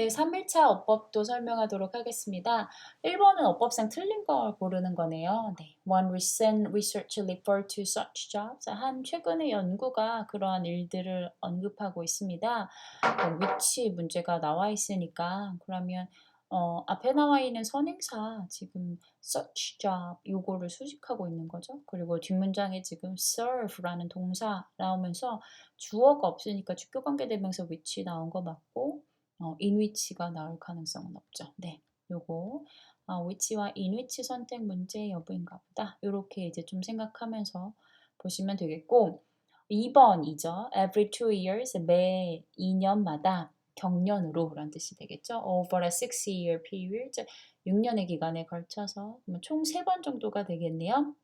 네, 3일차 어법도 설명하도록 하겠습니다. 1번은 어법상 틀린 걸 고르는 거네요. 네, one recent research referred to such jobs. 한 최근의 연구가 그러한 일들을 언급하고 있습니다. 어, which 문제가 나와 있으니까 그러면 어, 앞에 나와 있는 선행사 지금 such job 요거를 수식하고 있는 거죠. 그리고 뒷문장에 지금 serve라는 동사 나오면서 주어가 없으니까 주격관계대명사 which 나온 거 맞고 어, which가 나올 가능성은 없죠. 네, 요거 어, which와 in which 선택 문제 여부인가 보다. 요렇게 이제 좀 생각하면서 보시면 되겠고 2번이죠. Every two years 매 2년마다 경년으로 라는 뜻이 되겠죠. Over a six-year period 6년의 기간에 걸쳐서 총 3번 정도가 되겠네요.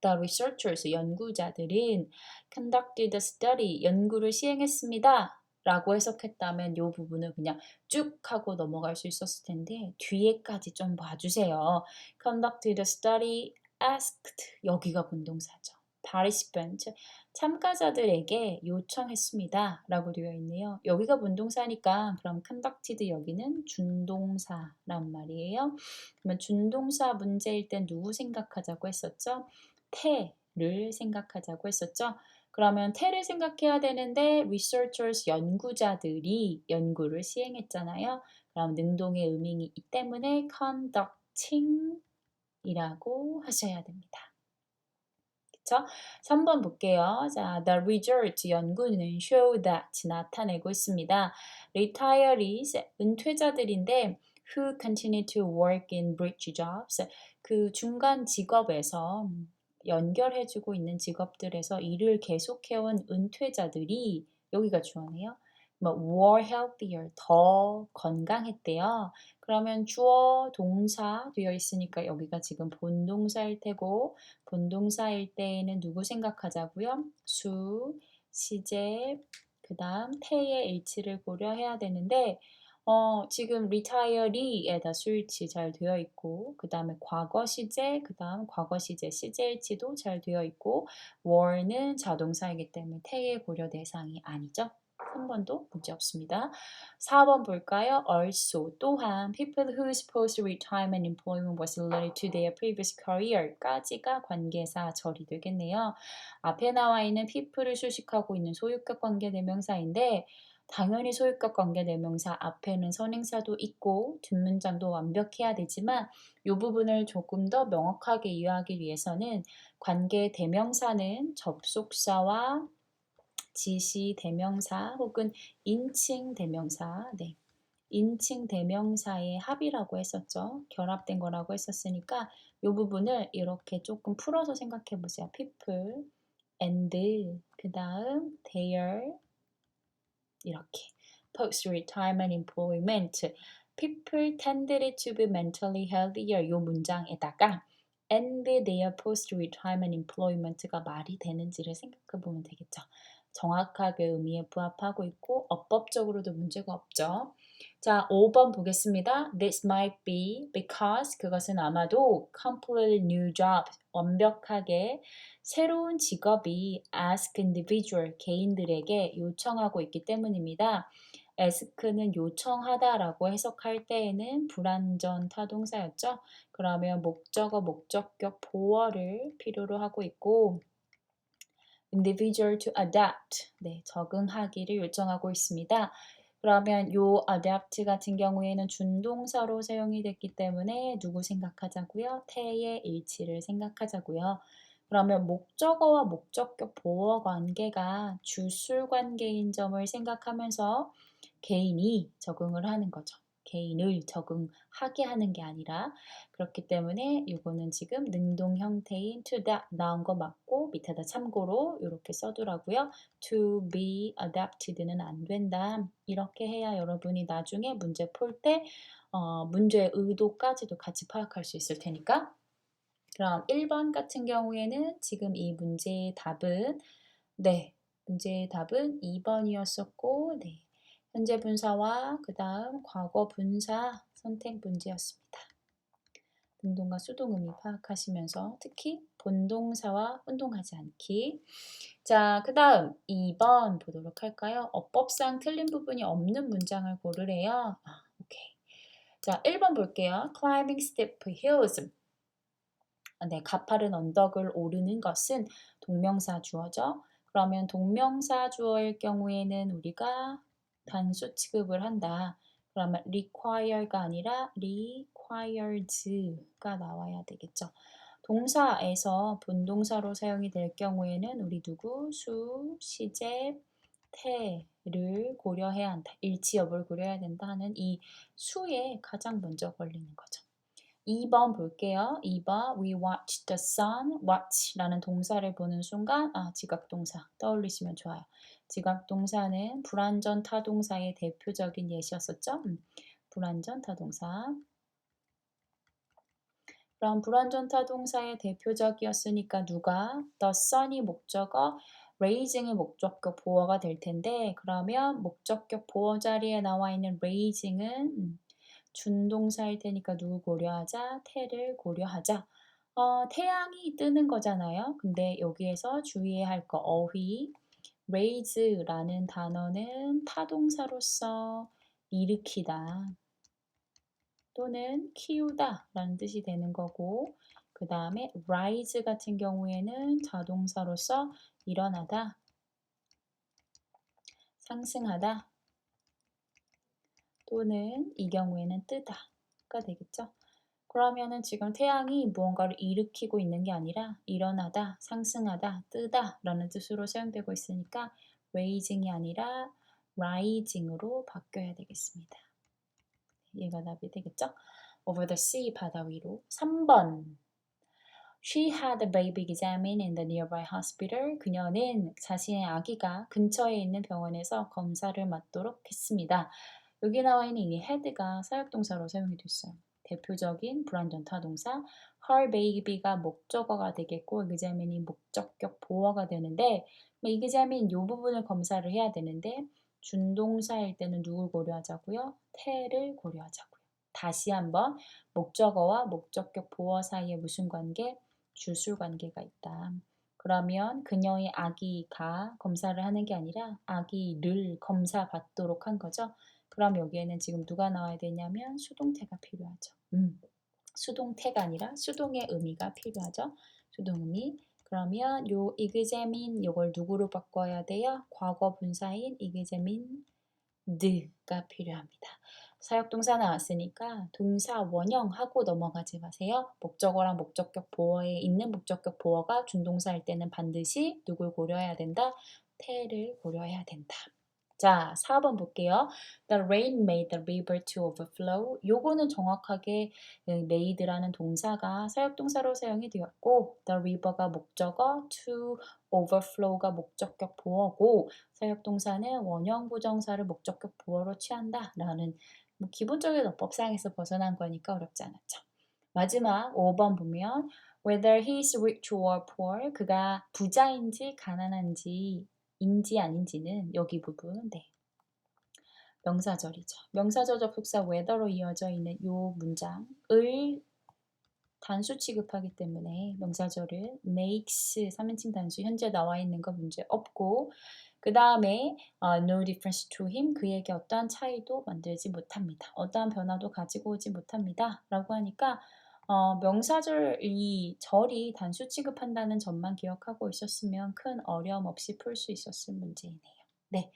The researchers 연구자들은 conducted a study 연구를 시행했습니다. 라고 해석했다면 이 부분을 그냥 쭉 하고 넘어갈 수 있었을 텐데 뒤에까지 좀 봐주세요. conducted study asked 여기가 분동사죠. participant 참가자들에게 요청했습니다. 라고 되어 있네요. 여기가 분동사니까 그럼 conducted 여기는 준동사란 말이에요. 그러면 준동사 문제일 땐 누구 생각하자고 했었죠? 태 를 생각하자고 했었죠. 그러면 태를 생각해야 되는데 researchers 연구자들이 연구를 시행했잖아요. 그럼 능동의 의미이기 때문에 conducting 이라고 하셔야 됩니다. 그쵸? 3번 볼게요. 자, the result 연구는 show that 나타내고 있습니다. retirees 은퇴자들인데 who continue to work in bridge jobs 그 중간 직업에서 연결해주고 있는 직업들에서 일을 계속해온 은퇴자들이 여기가 주어네요. 뭐 were healthier 더 건강했대요. 그러면 주어 동사 되어 있으니까 여기가 지금 본동사일 테고 본동사일 때에는 누구 생각하자고요? 수, 시제, 그 다음 태의 일치를 고려해야 되는데 어, 지금 retiree에다 수일치 잘 되어 있고 그 다음에 과거 시제, 그 다음 과거 시제, 시제일치도 잘 되어 있고 were는 자동사이기 때문에 태의 고려 대상이 아니죠. 3번도 문제 없습니다. 4번 볼까요? Also 또한 people whose post-retirement employment was related to their previous career까지가 관계사 절이 되겠네요. 앞에 나와 있는 people을 수식하고 있는 소유격 관계 대명사인데 당연히 소유격 관계 대명사 앞에는 선행사도 있고 뒷문장도 완벽해야 되지만 이 부분을 조금 더 명확하게 이해하기 위해서는 관계 대명사는 접속사와 지시 대명사 혹은 인칭 대명사, 네. 인칭 대명사의 합이라고 했었죠. 결합된 거라고 했었으니까 이 부분을 이렇게 조금 풀어서 생각해 보세요. people, and, 그 다음 their, 이렇게 post-retirement employment people tended to be mentally healthier 이 문장에다가 and their post-retirement employment가 말이 되는지를 생각해 보면 되겠죠. 정확하게 의미에 부합하고 있고 어법적으로도 문제가 없죠. 자, 5번 보겠습니다. This might be because 그것은 아마도 completely new job 완벽하게 새로운 직업이 ask individual 개인들에게 요청하고 있기 때문입니다. ask는 요청하다라고 해석할 때에는 불완전 타동사였죠. 그러면 목적어, 목적격, 보어를 필요로 하고 있고 individual to adapt 네, 적응하기를 요청하고 있습니다. 그러면 요 adapt 같은 경우에는 준동사로 사용이 됐기 때문에 누구 생각하자고요? 태의 일치를 생각하자고요. 그러면 목적어와 목적격 보어 관계가 주술 관계인 점을 생각하면서 개인이 적응을 하는 거죠. 개인을 적응하게 하는 게 아니라 그렇기 때문에 이거는 지금 능동 형태인 to that 나온 거 맞고 밑에다 참고로 이렇게 써두라고요. to be adapted는 안 된다. 이렇게 해야 여러분이 나중에 문제 풀때 어, 문제의 의도까지도 같이 파악할 수 있을 테니까 그럼 1번 같은 경우에는 지금 이 문제의 답은 네, 문제의 답은 2번이었었고 네, 현재 분사와 그 다음 과거 분사 선택 문제였습니다. 능동과 수동 의미 파악하시면서 특히 본동사와 혼동하지 않기. 자, 그 다음 2번 보도록 할까요? 어법상 틀린 부분이 없는 문장을 고르래요. 아, 자, 1번 볼게요. climbing steep hills. 네, 가파른 언덕을 오르는 것은 동명사 주어죠. 그러면 동명사 주어일 경우에는 우리가 단수 취급을 한다. 그러면 require가 아니라 required가 나와야 되겠죠. 동사에서 본동사로 사용이 될 경우에는 우리 누구, 수, 시제, 태를 고려해야 한다. 일치 여부를 고려해야 된다 하는 이 수에 가장 먼저 걸리는 거죠. 2번 볼게요. 2번 we watch the sun. watch라는 동사를 보는 순간 아 지각동사 떠올리시면 좋아요. 지각동사는 불완전 타동사의 대표적인 예시였었죠. 음, 불완전 타동사. 그럼 불완전 타동사의 대표적이었으니까 누가 the sun이 목적어 raising이 목적격 보어가 될 텐데 그러면 목적격 보어 자리에 나와 있는 raising은 음, 준동사일 테니까 누구 고려하자? 태를 고려하자. 어, 태양이 뜨는 거잖아요. 근데 여기에서 주의해야 할 거 어휘 raise라는 단어는 타동사로서 일으키다 또는 키우다 라는 뜻이 되는 거고 그 다음에 rise 같은 경우에는 자동사로서 일어나다 상승하다 또는 이 경우에는 뜨다가 되겠죠. 그러면은 지금 태양이 무언가를 일으키고 있는 게 아니라 일어나다, 상승하다, 뜨다 라는 뜻으로 사용되고 있으니까 raising이 아니라 rising으로 바뀌어야 되겠습니다. 얘가 답이 되겠죠? over the sea 바다 위로 3번 She had a baby examined in the nearby hospital. 그녀는 자신의 아기가 근처에 있는 병원에서 검사를 맡도록 했습니다. 여기 나와 있는 이 had가 사역동사로 사용이 됐어요. 대표적인 불완전 타 동사 her baby가 목적어가 되겠고 examine이 목적격 보어가 되는데 이 examine 이 부분을 검사를 해야 되는데 준동사일 때는 누굴 고려하자고요? 태를 고려하자고요. 다시 한번 목적어와 목적격 보어 사이에 무슨 관계? 주술 관계가 있다. 그러면 그녀의 아기가 검사를 하는 게 아니라 아기를 검사 받도록 한 거죠. 그럼 여기에는 지금 누가 나와야 되냐면 수동태가 필요하죠. 음, 수동태가 아니라 수동의 의미가 필요하죠. 수동 의미. 그러면 요 examine 요걸 누구로 바꿔야 돼요? 과거 분사인 examine 드가 필요합니다. 사역동사 나왔으니까 동사 원형하고 넘어가지 마세요. 목적어랑 목적격 보어에 있는 목적격 보어가 준동사일 때는 반드시 누굴 고려해야 된다? 태를 고려해야 된다. 자, 4번 볼게요. The rain made the river to overflow. 요거는 정확하게 made라는 동사가 사역동사로 사용이 되었고 the river가 목적어, to overflow가 목적격 보어고 사역동사는 원형 부정사를 목적격 보어로 취한다 라는 뭐 기본적인 어법상에서 벗어난 거니까 어렵지 않았죠. 마지막 5번 보면 whether he is rich or poor 그가 부자인지 가난한지 인지 아닌지는 여기 부분 네. 명사절이죠. 명사절 접속사 whether로 이어져 있는 이 문장을 단수 취급하기 때문에 명사절을 makes 3인칭 단수 현재 나와 있는 거 문제 없고 그 다음에 uh, no difference to him 그에게 어떠한 차이도 만들지 못합니다. 어떠한 변화도 가지고 오지 못합니다. 라고 하니까 어, 명사절 이 절이 단수 취급한다는 점만 기억하고 있었으면 큰 어려움 없이 풀 수 있었을 문제이네요. 네,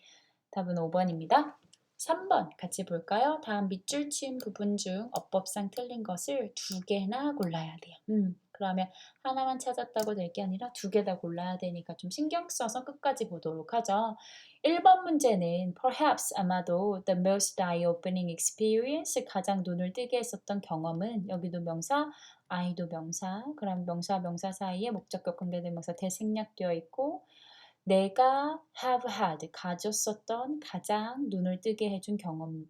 답은 5번입니다. 3번 같이 볼까요? 다음 밑줄 치은 부분 중 어법상 틀린 것을 두 개나 골라야 돼요. 음, 그러면 하나만 찾았다고 될 게 아니라 두 개 다 골라야 되니까 좀 신경 써서 끝까지 보도록 하죠. 1번 문제는 perhaps 아마도 the most eye-opening experience 가장 눈을 뜨게 했었던 경험은 여기도 명사, I도 명사, 그럼 명사 명사 사이에 목적격 관계대명사 대생략되어 있고 내가 have had 가졌었던 가장 눈을 뜨게 해준 경험은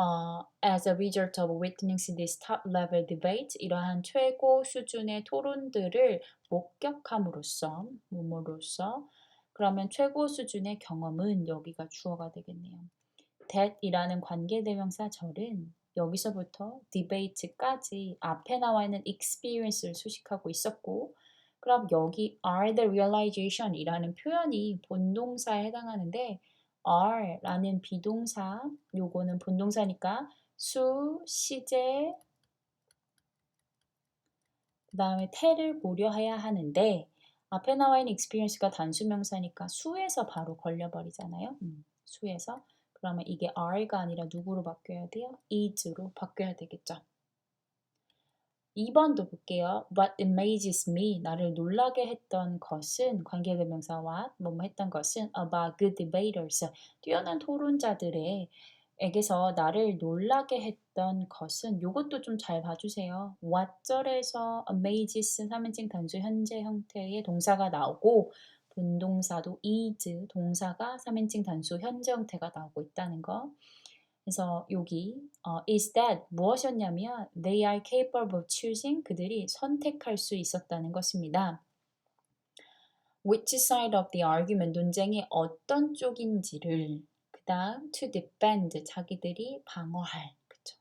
uh, as a result of witnessing this top level debate 이러한 최고 수준의 토론들을 목격함으로써 뭐뭐로써 그러면 최고 수준의 경험은 여기가 주어가 되겠네요. that이라는 관계대명사 절은 여기서부터 debate까지 앞에 나와 있는 experience를 수식하고 있었고 그럼 여기 are the realization 이라는 표현이 본동사에 해당하는데 are라는 비동사, 요거는 본동사니까 수, 시제, 그 다음에 태를 고려해야 하는데 앞에 나와 있는 experience가 단수명사니까 수에서 바로 걸려버리잖아요. 음, 수에서. 그러면 이게 are가 아니라 누구로 바뀌어야 돼요? is로 바뀌어야 되겠죠. 2번도 볼게요. What amazes me. 나를 놀라게 했던 것은 관계대명사 what 뭐뭐 했던 것은 about good debaters. 뛰어난 토론자들의 에게서 나를 놀라게 했던 것은 요것도 좀 잘 봐주세요. what절에서 amazes 3인칭 단수 현재 형태의 동사가 나오고 분동사도 is 동사가 3인칭 단수 현재 형태가 나오고 있다는 거. 그래서 여기 어, is that 무엇이었냐면 they are capable of choosing 그들이 선택할 수 있었다는 것입니다. which side of the argument 논쟁의 어떤 쪽인지를 그 다음 to defend 자기들이 방어할 그쵸?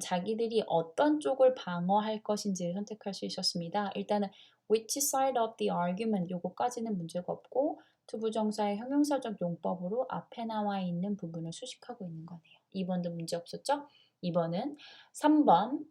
자기들이 어떤 쪽을 방어할 것인지를 선택할 수 있었습니다. 일단은 which side of the argument 요거까지는 문제가 없고 투부정사의 형용사적 용법으로 앞에 나와 있는 부분을 수식하고 있는 거네요. 2번도 문제 없었죠? 2번은 3번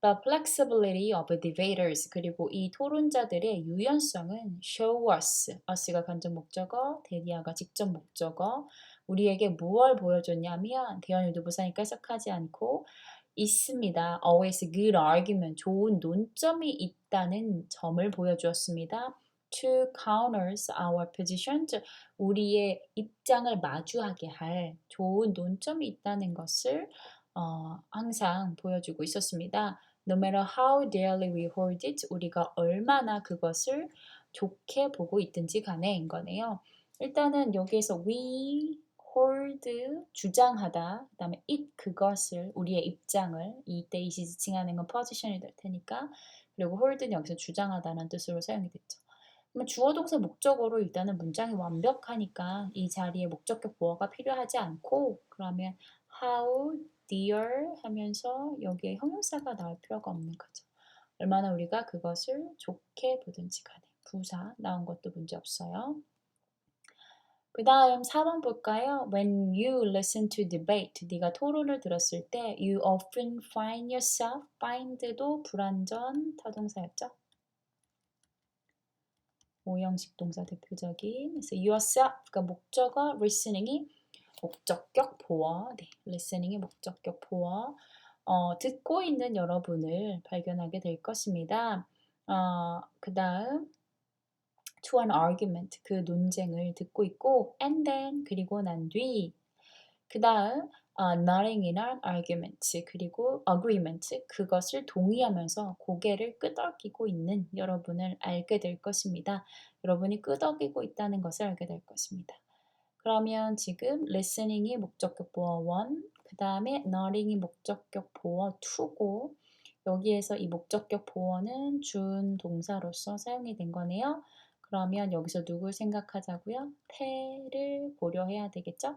The flexibility of debaters 그리고 이 토론자들의 유연성은 show us us가 간접 목적어, 데디아가 직접 목적어 우리에게 무엇을 보여줬냐면 대연유도 부사니까 해석하지 않고 있습니다. always good argument 좋은 논점이 있다는 점을 보여주었습니다. To counters our positions 우리의 입장을 마주하게 할 좋은 논점이 있다는 것을 어, 항상 보여주고 있었습니다. No matter how dearly we hold it, 우리가 얼마나 그것을 좋게 보고 있든지 간에인 거네요. 일단은 여기에서 we hold 주장하다, 그 다음에 it 그것을 우리의 입장을 이때 이시 지칭하는 건 position이 될 테니까 그리고 hold는 여기서 주장하다는 뜻으로 사용이 됐죠. 그러면 주어 동사 목적어로 일단은 문장이 완벽하니까 이 자리에 목적격 보어가 필요하지 않고 그러면 how dear 하면서 여기에 형용사가 나올 필요가 없는 거죠. 얼마나 우리가 그것을 좋게 보든지 간에 부사 나온 것도 문제 없어요. 그 다음 4번 볼까요? When you listen to debate, 네가 토론을 들었을 때 you often find yourself, find도 불완전 타동사였죠? 오형식 동사 대표적인. 그래서 yourself가 목적어, listening이 목적격 보어, 네, listening이 목적격 보어. 어, 듣고 있는 여러분을 발견하게 될 것입니다. 어, 그 다음 to an argument 그 논쟁을 듣고 있고 and then 그리고 난 뒤. 그 다음 uh, nodding in an argument 그리고 agreement 그것을 동의하면서 고개를 끄덕이고 있는 여러분을 알게 될 것입니다. 여러분이 끄덕이고 있다는 것을 알게 될 것입니다. 그러면 지금 listening이 목적격 보어 1, 그 다음에 nodding이 목적격 보어 2고 여기에서 이 목적격 보어는 준 동사로서 사용이 된 거네요. 그러면 여기서 누굴 생각하자고요? 태를 고려해야 되겠죠?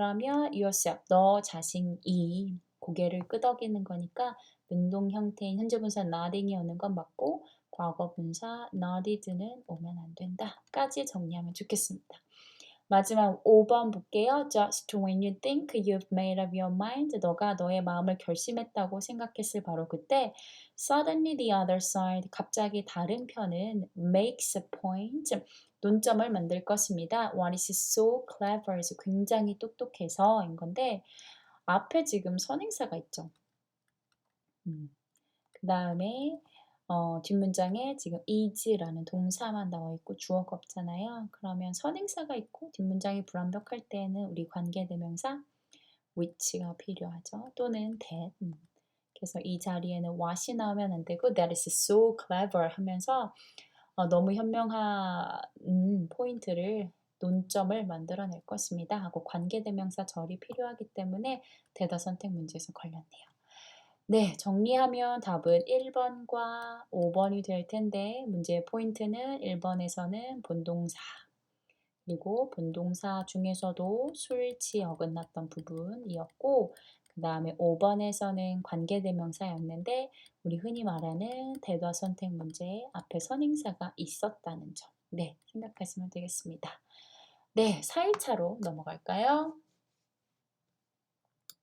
그러면 yourself, 너 자신이 고개를 끄덕이는 거니까 능동 형태인 현재 분사 nodding이 오는 건 맞고 과거 분사 nodded는 오면 안 된다까지 정리하면 좋겠습니다. 마지막 5번 볼게요. Just when you think you've made up your mind, 너가 너의 마음을 결심했다고 생각했을 바로 그때 suddenly the other side, 갑자기 다른 편은 makes a point, 논점을 만들 것입니다. What is so clever? 굉장히 똑똑해서인 건데 앞에 지금 선행사가 있죠. 음. 그 다음에 어, 뒷문장에 지금 is라는 동사만 나와 있고 주어가 없잖아요. 그러면 선행사가 있고 뒷문장이 불완벽할 때는 우리 관계대명사 which가 필요하죠. 또는 that. 음. 그래서 이 자리에는 what이 나오면 안 되고 that is so clever 하면서 어, 너무 현명한 포인트를 논점을 만들어낼 것입니다. 하고 관계대명사 절이 필요하기 때문에 대다 선택 문제에서 걸렸네요. 네, 정리하면 답은 1번과 5번이 될 텐데 문제의 포인트는 1번에서는 본동사 그리고 본동사 중에서도 수일치 어긋났던 부분이었고 그 다음에 5번에서는 관계대명사였는데 우리 흔히 말하는 대화 선택 문제에 앞에 선행사가 있었다는 점 네, 생각하시면 되겠습니다. 네, 4일차로 넘어갈까요?